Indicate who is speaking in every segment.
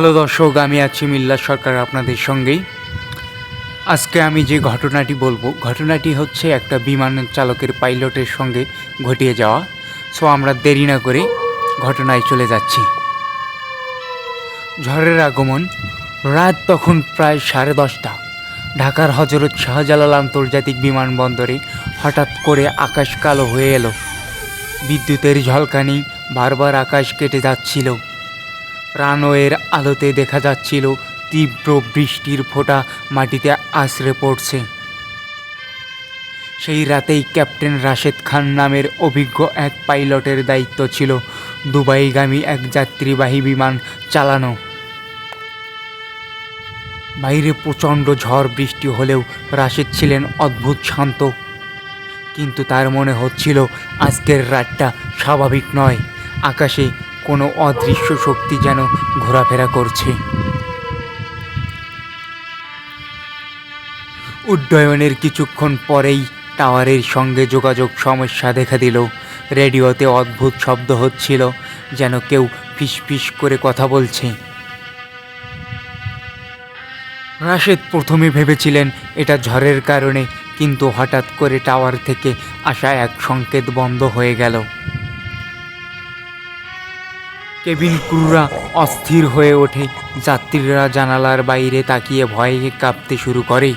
Speaker 1: Hello দর্শক, আমি আছি মিল্লা সরকার আপনাদের সঙ্গেই। আজকে আমি যে ঘটনাটি বলব, ঘটনাটি হচ্ছে একটা বিমান চালকের পাইলটের সঙ্গে ঘটিয়ে যাওয়া। সো আমরা দেরি না করে ঘটনায় চলে যাচ্ছি। ঝড়ের আগমন রাত তখন প্রায় সাড়ে দশটা। ঢাকার হজরত শাহজালাল আন্তর্জাতিক বিমানবন্দরে হঠাৎ করে আকাশ কালো হয়ে এলো। বিদ্যুতের ঝলকানি বারবার আকাশ কেটে যাচ্ছিল। রানওয়ের আলোতে দেখা যাচ্ছিল তীব্র বৃষ্টির ফোঁটা মাটিতে আছড়ে পড়ছে। সেই রাতেই ক্যাপ্টেন রাশেদ খান নামের অভিজ্ঞ এক পাইলটের দায়িত্ব ছিল দুবাইগামী এক যাত্রীবাহী বিমান চালানো। বাইরে প্রচণ্ড ঝড় বৃষ্টি হলেও রাশেদ ছিলেন অদ্ভুত শান্ত। কিন্তু তার মনে হচ্ছিল, আজকের রাতটা স্বাভাবিক নয়। আকাশে কোনো অদৃশ্য শক্তি যেন ঘোরাফেরা করছে। উড্ডয়নের কিছুক্ষণ পরেই টাওয়ারের সঙ্গে যোগাযোগ সমস্যা দেখা দিল। রেডিওতে অদ্ভুত শব্দ হচ্ছিল, যেন কেউ ফিসফিস করে কথা বলছে। রাশেদ প্রথমে ভেবেছিলেন এটা ঝড়ের কারণে, কিন্তু হঠাৎ করে টাওয়ার থেকে আসা এক সংকেত বন্ধ হয়ে গেল। কেবিন ক্রুরা অস্থির হয়ে ওঠে। যাত্রীরা জানালার বাইরে তাকিয়ে ভয়ে কাঁপতে শুরু করে।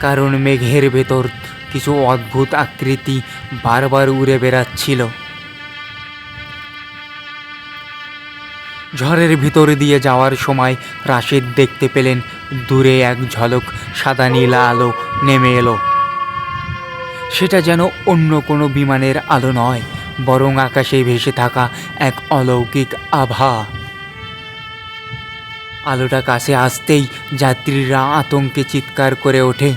Speaker 1: কারণ মেঘের ভেতর কিছু অদ্ভুত আকৃতি বারবার উড়ে বেড়াচ্ছিল। ঝড়ের ভিতর দিয়ে যাওয়ার সময় রাশেদ দেখতে পেলেন দূরে এক ঝলক সাদা নীলা আলো নেমে এলো। সেটা যেন অন্য কোনো বিমানের আলো নয়। বরং আকাশে ভেসে থাকা এক অলৌকিক আভা। আলোটা কাছে আসতেই যাত্রীরা আতঙ্কে চিৎকার করে ওঠে।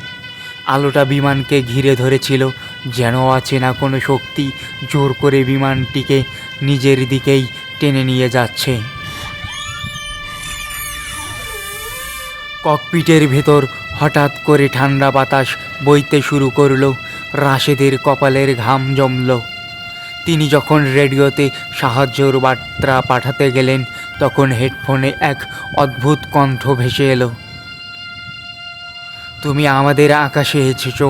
Speaker 1: আলোটা বিমানকে ঘিরে ধরেছিল, যেন অচেনা কোনো শক্তি জোর করে বিমানটিকে নিজের দিকেই টেনে নিয়ে যাচ্ছে। ককপিটের ভেতর হঠাৎ করে ঠান্ডা বাতাস বইতে শুরু করল, রাশেদের কপালের ঘাম জমল। তিনি যখন রেডিওতে সাহায্যর বার্তা পাঠাতে গেলেন, তখন হেডফোনে এক অদ্ভুত কণ্ঠ ভেসে এলো। তুমি আমাদের আকাশে এসেছ,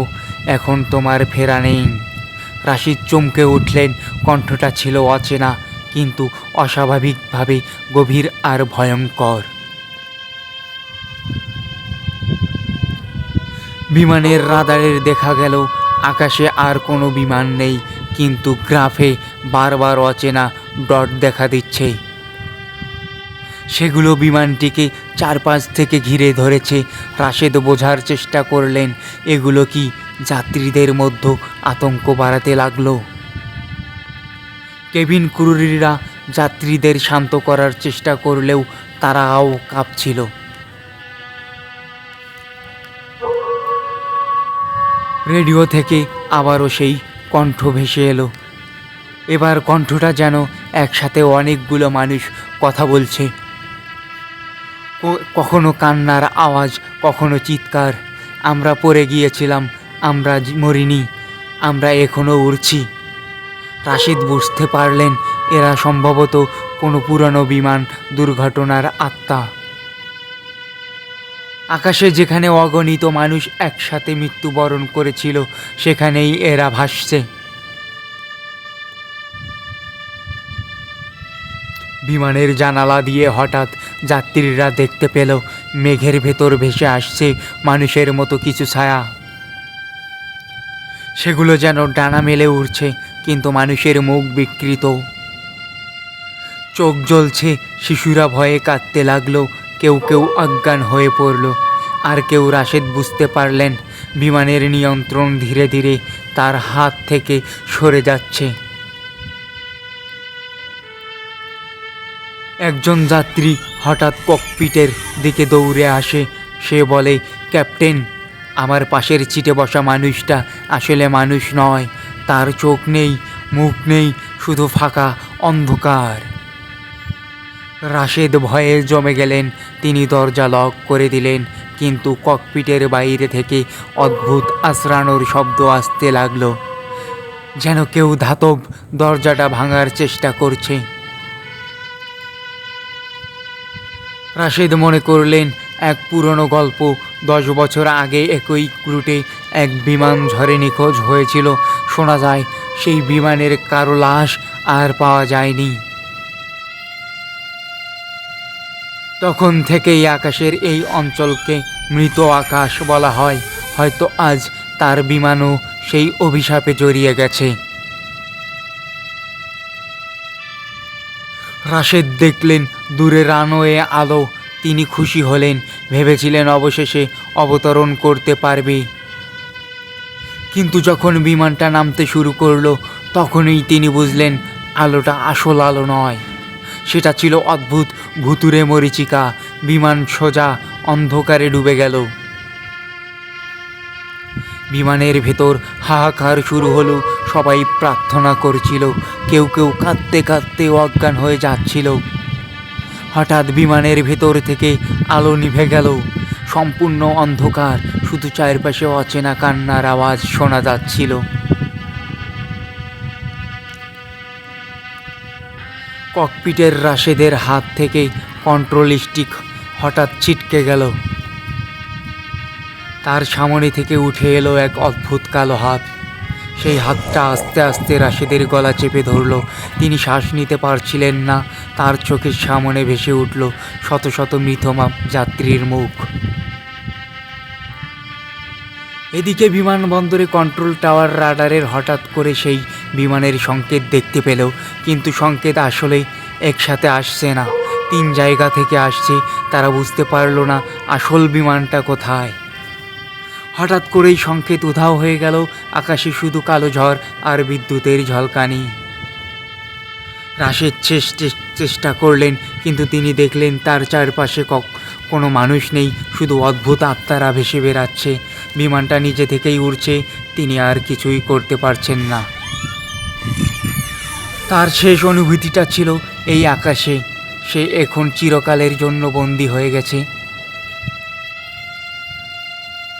Speaker 1: এখন তোমার ফেরা নেই। রাশিদ চমকে উঠলেন, কণ্ঠটা ছিল অচেনা, কিন্তু অস্বাভাবিকভাবে গভীর আর ভয়ঙ্কর। বিমানের রাদারের দেখা গেল, আকাশে আর কোনো বিমান নেই কিন্তু গ্রাফে বারবার অচেনা ডট দেখা দিচ্ছে। সেগুলো বিমানটিকে চারপাশ থেকে ঘিরে ধরেছে। রাশেদ বোঝার চেষ্টা করলেন, এগুলো কি যাত্রীদের মধ্যে আতঙ্ক বাড়াতে লাগল? কেবিন ক্রুরিরা যাত্রীদের শান্ত করার চেষ্টা করলেও তারাও কাঁপছিল। রেডিও থেকে আবারও সেই কণ্ঠ ভেসে এলো। এবার কণ্ঠটা যেন একসাথে অনেকগুলো মানুষ কথা বলছে। কখনো কান্নার আওয়াজ, কখনো চিৎকার। আমরা পড়ে গিয়েছিলাম, আমরা মরিনি, আমরা এখনও উড়ছি। রাশিদ বুঝতে পারলেন, এরা সম্ভবত কোনো পুরনো বিমান দুর্ঘটনার আত্মা। আকাশে যেখানে অগণিত মানুষ একসাথে মৃত্যুবরণ করেছিল, সেখানেই এরা ভাসছে। বিমানের জানালা দিয়ে হঠাৎ যাত্রীরা দেখতে পেল, মেঘের ভেতর ভেসে আসছে মানুষের মতো কিছু ছায়া। সেগুলো যেন ডানা মেলে উঠছে কিন্তু মানুষের মুখ বিকৃত। চোখ জ্বলছে, শিশুরা ভয়ে কাঁদতে লাগল, কেউ কেউ অজ্ঞান হয়ে পড়ল। আর কেউ রাশেদ বুঝতে পারলেন, বিমানের নিয়ন্ত্রণ ধীরে ধীরে তার হাত থেকে সরে যাচ্ছে। একজন যাত্রী হঠাৎ ককপিটের দিকে দৌড়ে আসে। সে বলে, ক্যাপ্টেন, আমার পাশের চিটে বসা মানুষটা আসলে মানুষ নয়। তার চোখ নেই, মুখ নেই, শুধু ফাঁকা অন্ধকার। রাশেদ ভয়ে জমে গেলেন। তিনি দরজা লক করে দিলেন। কিন্তু ককপিটের বাইরে থেকে অদ্ভুত আশ্রানোর শব্দ আসতে লাগল। যেন কেউ ধাতব দরজাটা ভাঙার চেষ্টা করছে। রাশেদ মনে করলেন, এক পুরনো গল্প দশ বছর আগে একই রুটে এক বিমান ঝড়ে নিখোঁজ হয়েছিল। শোনা যায়, সেই বিমানের কারও লাশ আর পাওয়া যায়নি। তখন থেকেই আকাশের এই অঞ্চলকে মৃত আকাশ বলা হয়। হয়তো আজ তার বিমানও সেই অভিশাপে জড়িয়ে গেছে। রাশেদ দেখলেন দূরে রানওয়ে আলো। তিনি খুশি হলেন, ভেবেছিলেন অবশেষে অবতরণ করতে পারবে। কিন্তু যখন বিমানটা নামতে শুরু করল, তখনই তিনি বুঝলেন, আলোটা আসল আলো নয়। সেটা ছিল অদ্ভুত। ভুতুরে মরিচিকা, বিমান সোজা, অন্ধকারে ডুবে গেল। বিমানের ভেতর হাহাকার শুরু হলো, সবাই প্রার্থনা করছিল, কেউ কেউ কাঁদতে কাঁদতে অজ্ঞান হয়ে যাচ্ছিল। হঠাৎ বিমানের ভেতর থেকে আলো নিভে গেল, সম্পূর্ণ অন্ধকার, শুধু চারপাশে অচেনা কান্নার আওয়াজ শোনা যাচ্ছিল। ককপিটের রাশেদের হাত থেকে কন্ট্রোল স্টিক হঠাৎ ছিটকে গেল। তার সামনে থেকে উঠে এলো এক অদ্ভুত কালো হাত। সেই হাতটা আস্তে আস্তে রাশেদের গলা চেপে ধরল। তিনি শ্বাস নিতে পারছিলেন না, তার চোখের সামনে ভেসে উঠল শত শত মৃতমা যাত্রীর মুখ। এদিকে বিমানবন্দরে কন্ট্রোল টাওয়ার রাডারের হঠাৎ করে সেই বিমানের সংকেত দেখতে পেল, কিন্তু সংকেত আসলে একসাথে আসছে না। তিন জায়গা থেকে আসছে, তারা বুঝতে পারল না আসল বিমানটা কোথায়। হঠাৎ করেই সংকেত উধাও হয়ে গেল, আকাশে শুধু কালো ঝড় আর বিদ্যুতের ঝলকানি রাশেদ চেষ্ট- চেষ্টা করলেন, কিন্তু তিনি দেখলেন তার চারপাশে কক- কোনো মানুষ নেই, শুধু অদ্ভুত আত্মারা ভেসে বেড়াচ্ছে। বিমানটা নিজে থেকেই উড়ছে, তিনি আর কিছুই করতে পারছেন না। তার শেষ অনুভূতিটা ছিল এই আকাশে। সে এখন চিরকালের জন্য বন্দী হয়ে গেছে।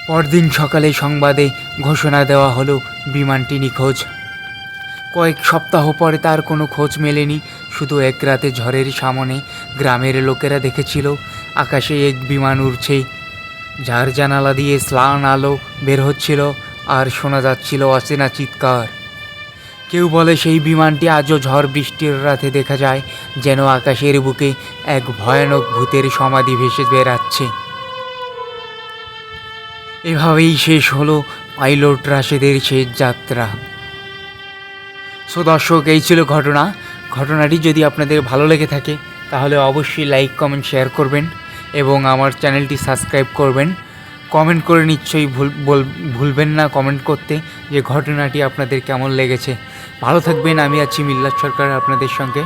Speaker 1: পরদিন সকালে সংবাদে ঘোষণা দেওয়া হলো বিমানটি নিখোঁজ। কয়েক সপ্তাহ পরে তার কোনো খোঁজ মেলেনি, শুধু এক রাতে ঝড়ের সামনে গ্রামের লোকেরা দেখেছিল আকাশে এক বিমান উড়ছে। যার জানালা দিয়ে স্লান আলো বের হচ্ছিল আর শোনা যাচ্ছিল অচেনা চিৎকার। কেউ বলে সেই বিমানটি আজও ঝড় বৃষ্টির রাতে দেখা যায়, যেন আকাশের বুকে এক ভয়ানক ভূতের সমাধি ভেসে বেড়াচ্ছে। এভাবেই শেষ হলো পাইলট রাশেদের শেষ যাত্রা। সো দর্শক, এই ছিল ঘটনা। ঘটনাটি যদি আপনাদের ভালো লেগে থাকে, তাহলে অবশ্যই লাইক, কমেন্ট, শেয়ার করবেন এবং আমার চ্যানেলটি সাবস্ক্রাইব করবেন। কমেন্ট করে নিশ্চয়ই ভুল ভুলবেন না কমেন্ট করতে যে ঘটনাটি আপনাদের কেমন লেগেছে। ভালো থাকবেন আমি আছি মিল্লাত সরকার আপনাদের সঙ্গে।